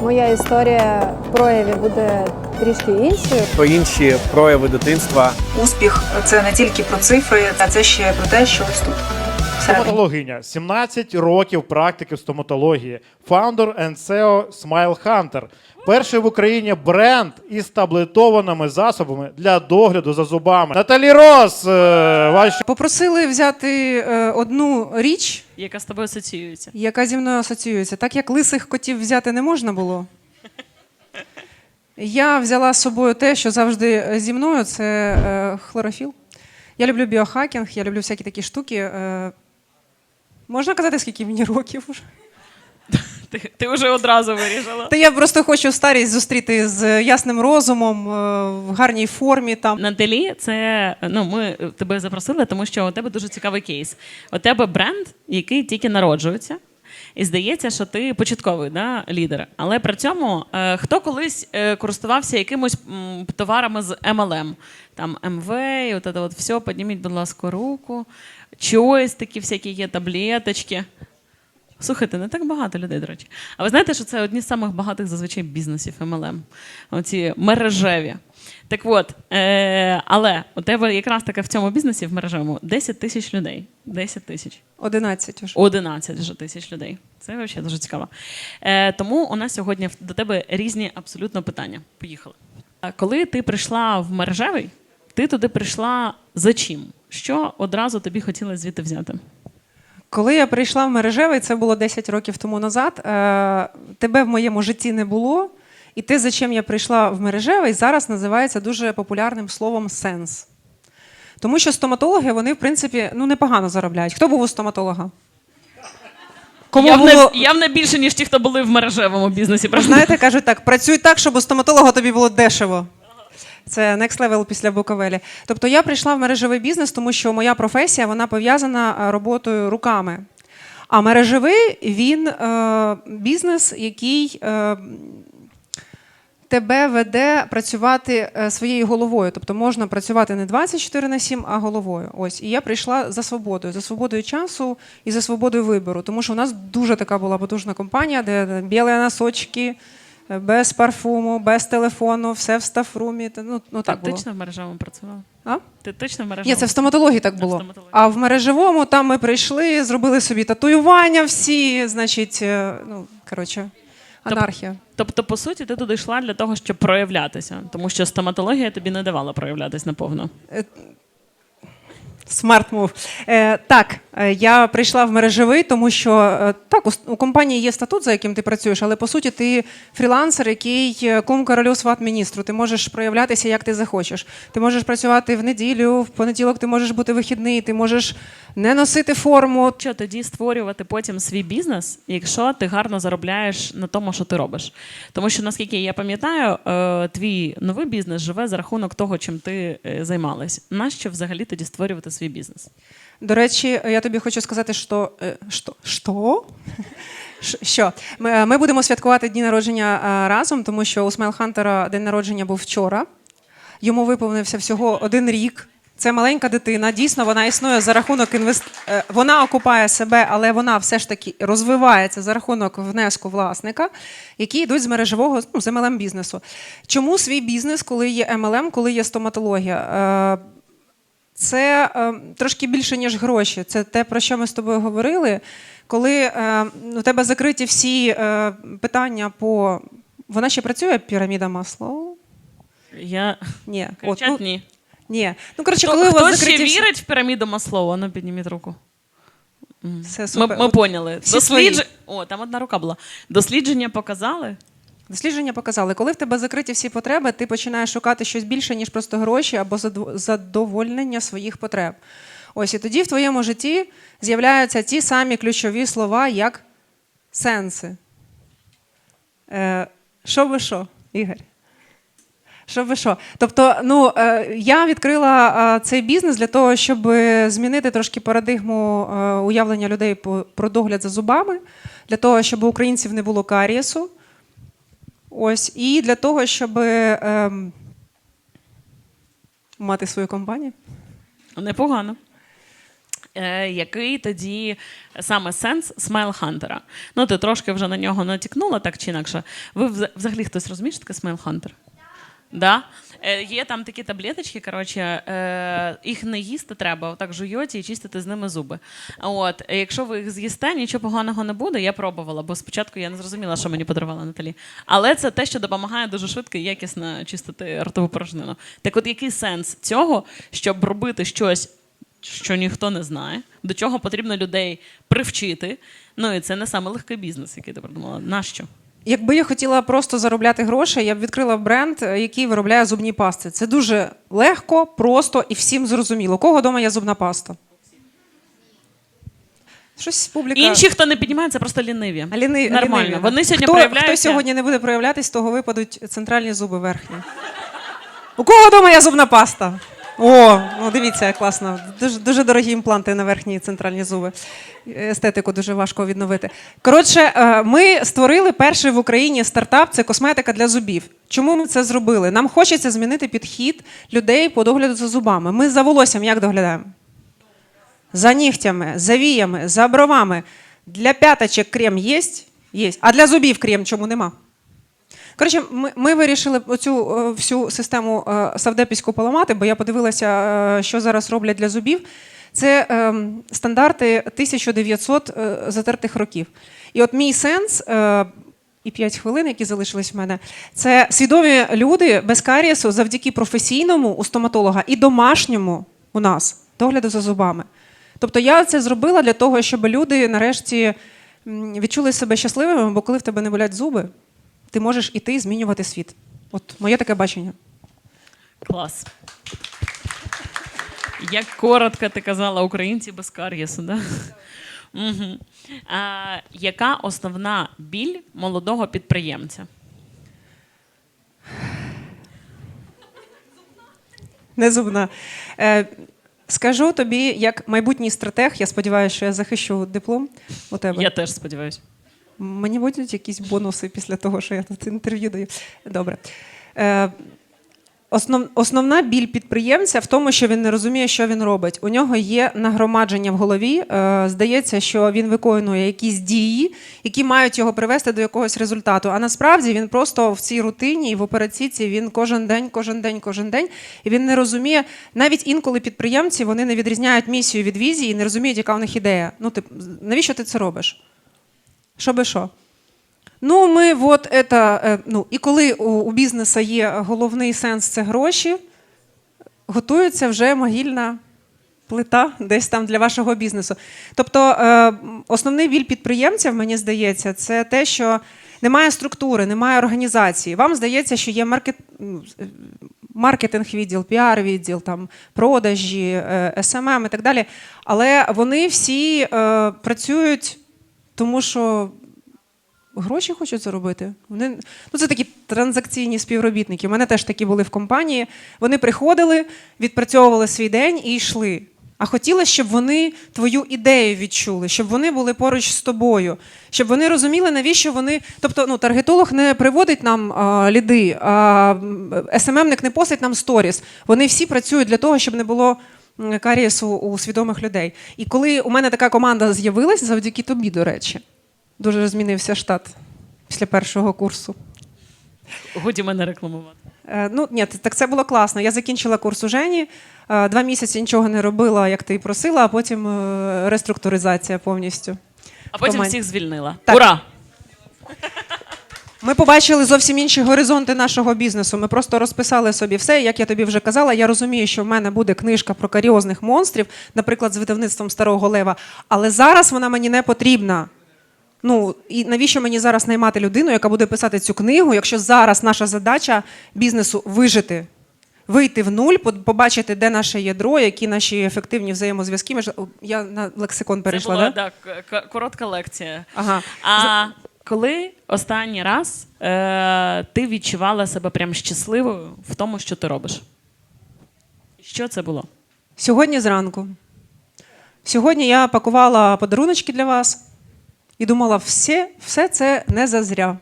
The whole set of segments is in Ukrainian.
моя історія в прояві буде трішки іншою. Про інші прояви дитинства. Успіх це не тільки про цифри, а це ще про те, що ось тут. Стоматологиня. 17 років практики в стоматології. Founder and CEO Smile Hunter. Перший в Україні бренд із таблетованими засобами для догляду за зубами. Наталі Рос, е, ваші Попросили взяти е, одну річ, яка з тобою асоціюється. яка зі мною асоціюється. Так як лисих котів взяти не можна було. Я взяла з собою те, що завжди зі мною це е, хлорофіл. Я люблю біохакінг, я люблю всякі такі штуки. Е, можна казати, скільки мені років уже? Ти, ти вже одразу вирішила. Та я просто хочу старість зустріти з ясним розумом, е, в гарній формі. Там. Наталі, це ну ми тебе запросили, тому що у тебе дуже цікавий кейс. У тебе бренд, який тільки народжується. І здається, що ти початковий да, лідер. Але при цьому е, хто колись е, користувався якимось м, товарами з MLM, там МВ, от це от все, підніміть, будь ласка, руку. Такі всякі є таблеточки. Слухайте, не так багато людей, до речі. А ви знаєте, що це одні з самих багатих зазвичай бізнесів MLM? Оці мережеві. Так от, е, але у тебе якраз таки в цьому бізнесі в мережевому 10 тисяч людей. 10 тисяч. 11 уже. 11 вже тисяч людей. Це взагалі дуже цікаво. Е, тому у нас сьогодні до тебе різні абсолютно питання. Поїхали. Коли ти прийшла в мережевий, ти туди прийшла за чим? Що одразу тобі хотілося звідти взяти? Коли я прийшла в мережевий, це було 10 років тому назад. Е, тебе в моєму житті не було. І те, за чим я прийшла в мережевий, зараз називається дуже популярним словом сенс. Тому що стоматологи, вони, в принципі, ну, непогано заробляють. Хто був у стоматолога? Кому явно, було, явно більше, ніж ті, хто були в мережевому бізнесі. правда? знаєте, кажуть так: працюй так, щоб у стоматолога тобі було дешево. Це next level після Буковелі. Тобто я прийшла в мережевий бізнес, тому що моя професія вона пов'язана е, роботою руками. А мережевий він е, бізнес, який е, тебе веде працювати е, своєю головою. Тобто можна працювати не 24 на 7, а головою. Ось. І я прийшла за свободою, за свободою часу і за свободою вибору. Тому що у нас дуже така була потужна компанія, де білі носочки, без парфуму, без телефону, все в стафрумі. Та, Ну, ну, так Ти було. точно в мережевому працювала? А? Ти точно в мережевому? Ні, це в стоматології так було. стоматології. А в мережевому там ми прийшли, зробили собі татуювання всі, значить, е, ну, коротше, анархія. Тобто, по суті, ти туди йшла для того, щоб проявлятися, тому що стоматологія тобі не давала проявлятися наповно. Смарт мув. Е, так, е, я прийшла в мережевий, тому що е, так, у, компанії є статут, за яким ти працюєш, але по суті ти фрілансер, який кум королю сват міністру. Ти можеш проявлятися як ти захочеш. Ти можеш працювати в неділю, в понеділок ти можеш бути вихідний, ти можеш не носити форму. Що тоді створювати потім свій бізнес, якщо ти гарно заробляєш на тому, що ти робиш? Тому що наскільки я пам'ятаю, твій новий бізнес живе за рахунок того, чим ти займалась. Нащо взагалі тоді створювати бізнес? До речі, я тобі хочу сказати, що. е, що? що? Що ми, ми будемо святкувати дні народження е, разом, тому що у Смайл Хантера день народження був вчора. Йому виповнився всього один рік. Це маленька дитина. Дійсно, вона існує за рахунок інвест... е, Вона окупає себе, але вона все ж таки розвивається за рахунок внеску власника, які йдуть з мережевого ну, з MLM бізнесу. Чому свій бізнес, коли є MLM, коли є стоматологія? Це е, трошки більше, ніж гроші. Це те, про що ми з тобою говорили. Коли е, у тебе закриті всі е, питання по. Вона ще працює піраміда Маслоу? Я Ні. кричать ну, ні. ні. Ну, коротше, Хто, коли у хто вас ще всі... вірить в піраміду Маслоу? Ну, підніміть руку. Все Ми, супер. ми От поняли. всі Дослідж... свої. О, там одна рука була. Дослідження показали. Дослідження показали, коли в тебе закриті всі потреби, ти починаєш шукати щось більше, ніж просто гроші або задов- задовольнення своїх потреб. Ось і тоді в твоєму житті з'являються ті самі ключові слова, як сенси. Е, що би що, Ігор? Що би що? Тобто, ну е, я відкрила е, цей бізнес для того, щоб змінити трошки парадигму е, уявлення людей про догляд за зубами, для того, щоб українців не було карієсу. Ось, і для того, щоб ем, мати свою компанію. Непогано. Е, який тоді саме сенс смайл хантера? Ну, ти трошки вже на нього натякнула, так чи інакше. Ви взагалі хтось розумієш таке смайл хантер? Да? Е, є там такі таблеточки, коротше, е, їх не їсти треба, отак жуйоті і чистити з ними зуби. От, е, якщо ви їх з'їсте, нічого поганого не буде. Я пробувала, бо спочатку я не зрозуміла, що мені подарувала Наталі. Але це те, що допомагає дуже швидко і якісно чистити ротову порожнину. Так от який сенс цього, щоб робити щось, що ніхто не знає, до чого потрібно людей привчити? Ну і це не саме легкий бізнес, який ти придумала. Нащо? Якби я хотіла просто заробляти гроші, я б відкрила бренд, е, який виробляє зубні пасти. Це дуже легко, просто і всім зрозуміло. У кого вдома є зубна паста? Щось публіка. Інші, хто не піднімає, це просто ліниві. А ліни- Нормально. ліниві. Вони сьогодні хто, проявляються. Хто сьогодні не буде проявлятись, того випадуть центральні зуби верхні. У кого вдома є зубна паста? О, ну дивіться, класно. Дуже, дуже дорогі імпланти на верхні центральні зуби. Естетику дуже важко відновити. Коротше, е, ми створили перший в Україні стартап це косметика для зубів. Чому ми це зробили? Нам хочеться змінити підхід людей по догляду за зубами. Ми за волоссям як доглядаємо? За нігтями, за віями, за бровами. Для п'яточок крем є? Є. А для зубів крем чому нема? Коротше, ми, ми вирішили оцю е, всю систему е, савдепівську поламати, бо я подивилася, е, що зараз роблять для зубів. Це е, стандарти 1900 е, затертих років. І от мій сенс. Е, і 5 хвилин, які залишились в мене, це свідомі люди без карієсу завдяки професійному у стоматолога і домашньому у нас догляду за зубами. Тобто я це зробила для того, щоб люди нарешті відчули себе щасливими, бо коли в тебе не болять зуби, ти можеш іти і змінювати світ. От моє таке бачення. Клас. Як коротко ти казала, українці без кар'єсу, да? Угу. А, яка основна біль молодого підприємця? Не зубна. Е, скажу тобі, як майбутній стратег, я сподіваюся, що я захищу диплом у тебе. Я теж сподіваюся. Мені будуть якісь бонуси після того, що я тут інтерв'ю даю. Добре. Е, Основ, основна біль підприємця в тому, що він не розуміє, що він робить. У нього є нагромадження в голові. Е, здається, що він виконує якісь дії, які мають його привести до якогось результату. А насправді він просто в цій рутині і в операційці він кожен день, кожен день, кожен день. І він не розуміє, навіть інколи підприємці вони не відрізняють місію від візії і не розуміють, яка у них ідея. Ну, ти, навіщо ти це робиш? Щоби що? Ну, ми от это, е, ну, і коли у, у бізнесу є головний сенс це гроші, готується вже могильна плита десь там для вашого бізнесу. Тобто, е, основний біль підприємців, мені здається, це те, що немає структури, немає організації. Вам здається, що є маркет, ну, е, маркетинг-відділ, піар-відділ, там, продажі, е, SMM і так далі. Але вони всі працюють, тому що гроші хочуть заробити. Вони, ну, це такі транзакційні співробітники. У мене теж такі були в компанії. Вони приходили, відпрацьовували свій день і йшли. А хотілося, щоб вони твою ідею відчули, щоб вони були поруч з тобою, щоб вони розуміли, навіщо вони. Тобто, ну, таргетолог не приводить нам а, ліди, а СММник не постить нам сторіс. Вони всі працюють для того, щоб не було карієсу у свідомих людей. І коли у мене така команда з'явилась, завдяки тобі, до речі, дуже змінився штат після першого курсу. Годі мене рекламувати. Е, Ну, ні, так це було класно. Я закінчила курс у Жені, е, два місяці нічого не робила, як ти і просила, а потім е, реструктуризація повністю. А потім команді. всіх звільнила. Так. Ура! Ми побачили зовсім інші горизонти нашого бізнесу. Ми просто розписали собі все. Як я тобі вже казала, я розумію, що в мене буде книжка про каріозних монстрів, наприклад, з видавництвом старого лева. Але зараз вона мені не потрібна. Ну і навіщо мені зараз наймати людину, яка буде писати цю книгу, якщо зараз наша задача бізнесу вижити, вийти в нуль, побачити, де наше ядро, які наші ефективні взаємозв'язки. Я на лексикон перейшла, Це була да? да, коротка лекція. Ага. А коли останній раз е, ти відчувала себе прям щасливою в тому, що ти робиш? Що це було? Сьогодні зранку. Сьогодні я пакувала подаруночки для вас і думала, все, все це не зазря.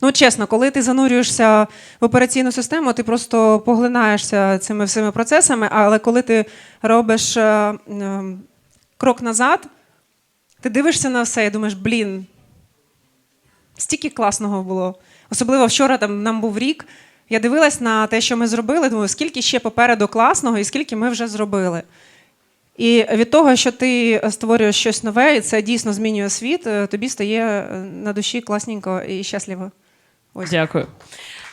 Ну, чесно, коли ти занурюєшся в операційну систему, ти просто поглинаєшся цими всіми процесами, але коли ти робиш е, е, крок назад, ти дивишся на все і думаєш, блін, стільки класного було. Особливо вчора там нам був рік. Я дивилась на те, що ми зробили, думаю, скільки ще попереду класного і скільки ми вже зробили. І від того, що ти створюєш щось нове, і це дійсно змінює світ, е, тобі стає е, на душі класненько і щасливо. Ось. Дякую.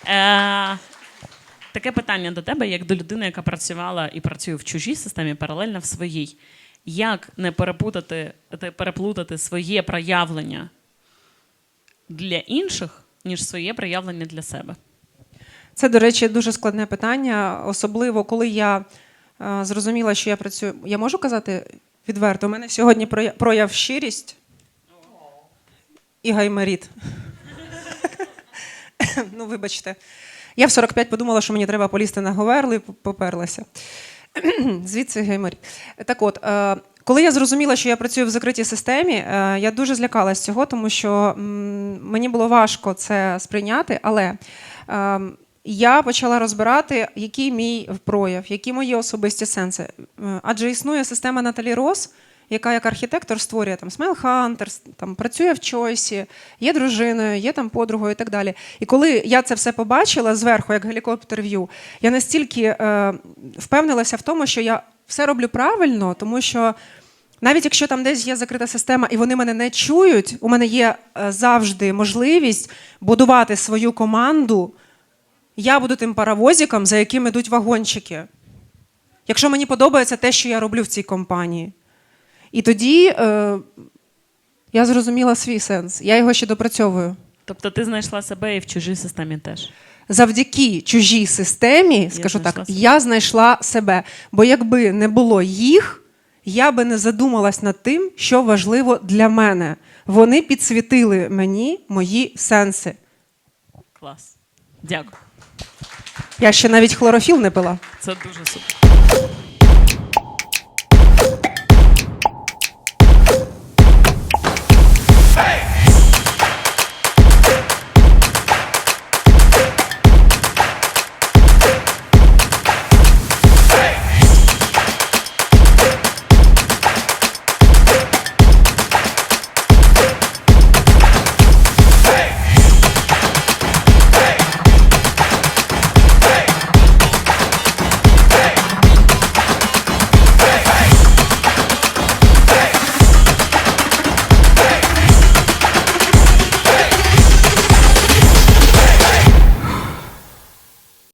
Е, таке питання до тебе, як до людини, яка працювала і працює в чужій системі, паралельно в своїй. Як не перепутати, переплутати своє проявлення для інших, ніж своє проявлення для себе? Це, до речі, дуже складне питання, особливо коли я е, зрозуміла, що я працюю. Я можу казати відверто, у мене сьогодні проя- прояв щирість і гайморіт. ну, вибачте. Я в 45 подумала, що мені треба полізти на Говерло і поперлася. Звідси геймер. Так от, е, коли я зрозуміла, що я працюю в закритій системі, е, я дуже злякалась цього, тому що мені було важко це сприйняти, але ем, я почала розбирати, який мій прояв, які мої особисті сенси. Е, Адже існує система Наталі Рос, яка як архітектор створює там Smile Hunter, там працює в Чойсі, є дружиною, є там подругою і так далі. І коли я це все побачила зверху, як гелікоптер в'ю, я настільки е, впевнилася в тому, що я все роблю правильно, тому що. Навіть якщо там десь є закрита система і вони мене не чують, у мене є е, завжди можливість будувати свою команду. Я буду тим паровозиком, за яким ідуть вагончики. Якщо мені подобається те, що я роблю в цій компанії. І тоді е, я зрозуміла свій сенс. Я його ще допрацьовую. Тобто ти знайшла себе і в чужій системі теж. Завдяки чужій системі, скажу так, себе. я знайшла себе. Бо якби не було їх, я би не задумалась над тим, що важливо для мене. Вони підсвітили мені мої сенси. Клас. Дякую. Я ще навіть хлорофіл не пила. Це дуже супер.